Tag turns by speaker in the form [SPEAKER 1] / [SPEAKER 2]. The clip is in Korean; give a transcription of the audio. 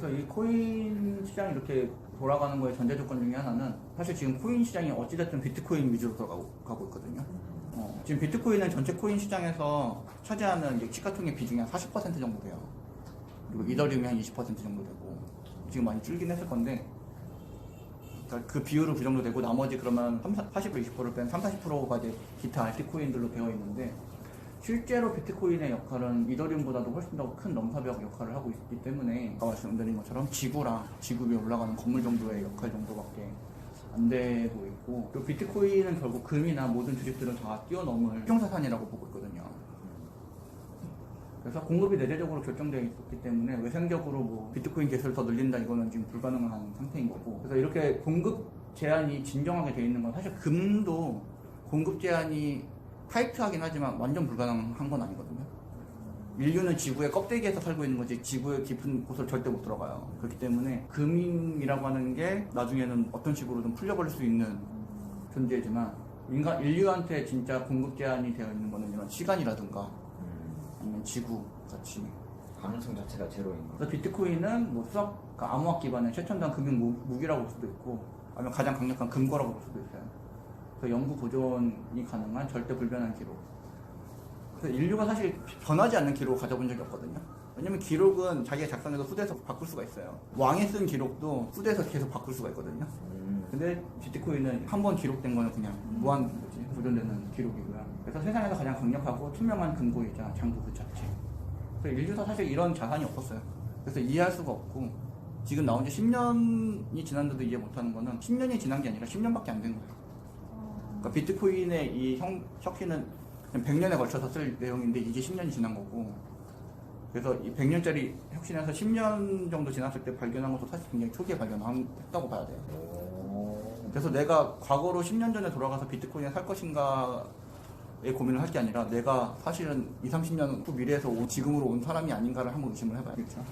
[SPEAKER 1] 그래서 이 코인 시장이 이렇게 돌아가는 거의 전제 조건 중에 하나는 사실 지금 코인 시장이 어찌됐든 비트코인 위주로 돌아가고 가고 있거든요. 어, 지금 비트코인은 전체 코인 시장에서 차지하는 시가총액 비중이 한 40% 정도 돼요. 그리고 이더리움이 한 20% 정도 되고 지금 많이 줄긴 했을 건데 그러니까 그 비율은 그 정도 되고 나머지 그러면 30, 80% 20%를 뺀 3, 40%가 이제 기타 알트코인들로 되어 있는데 실제로 비트코인의 역할은 이더리움보다도 훨씬 더 큰 넘사벽 역할을 하고 있기 때문에 아까 말씀드린 것처럼 지구랑 지구 위에 올라가는 건물 정도의 역할 정도밖에 안 되고 있고 그리고 비트코인은 결국 금이나 모든 주식들을 다 뛰어넘을 실용자산이라고 보고 있거든요. 그래서 공급이 내재적으로 결정되어 있기 때문에 외생적으로 뭐 비트코인 개수를 더 늘린다 이거는 지금 불가능한 상태인 거고 그래서 이렇게 공급 제한이 진정하게 되어 있는 건 사실 금도 공급 제한이 타이트하긴 하지만 완전 불가능한 건 아니거든요. 인류는 지구의 껍데기에서 살고 있는 거지 지구의 깊은 곳을 절대 못 들어가요. 그렇기 때문에 금이라고 하는 게 나중에는 어떤 식으로든 풀려버릴 수 있는 존재지만 인간 인류한테 진짜 공급 제한이 되어 있는 거는 이런 시간이라든가 아니면 지구 같이
[SPEAKER 2] 가능성 자체가 제로인 거.
[SPEAKER 1] 그래서 비트코인은 뭐 수학, 그러니까 암호학 기반의 최첨단 금융 무- 무기라고 볼 수도 있고, 아니면 가장 강력한 금거라고 볼 수도 있어요. 그래서 영구 보존이 가능한 절대 불변한 기록. 그래서 인류가 사실 변하지 않는 기록을 가져본 적이 없거든요. 왜냐면 기록은 자기가 작성해서 후대에서 바꿀 수가 있어요. 왕이 쓴 기록도 후대에서 계속 바꿀 수가 있거든요.
[SPEAKER 2] 음.
[SPEAKER 1] 근데 비트코인은 한 번 기록된 거는 그냥 무한 뭐지 보존되는 기록이고요. 그래서 세상에서 가장 강력하고 투명한 금고이자 장부 그 자체. 그래서 인류사 사실 이런 자산이 없었어요. 그래서 이해할 수가 없고 지금 나온 지 10년이 지났는데도 이해 못하는 거는 10년이 지난 게 아니라 10년밖에 안 된 거예요. 그러니까 비트코인의 이 형, 혁신은 100년에 걸쳐서 쓸 내용인데 이게 10년이 지난 거고 그래서 이 100년짜리 혁신에서 10년 정도 지났을 때 발견한 것도 사실 굉장히 초기에 발견했다고 봐야 돼요.
[SPEAKER 2] 오.
[SPEAKER 1] 그래서 내가 과거로 10년 전에 돌아가서 비트코인을 살 것인가에 고민을 할 게 아니라 내가 사실은 20, 30년 후 미래에서 온- 지금으로 온 사람이 아닌가를 한번 의심을 해봐야겠죠.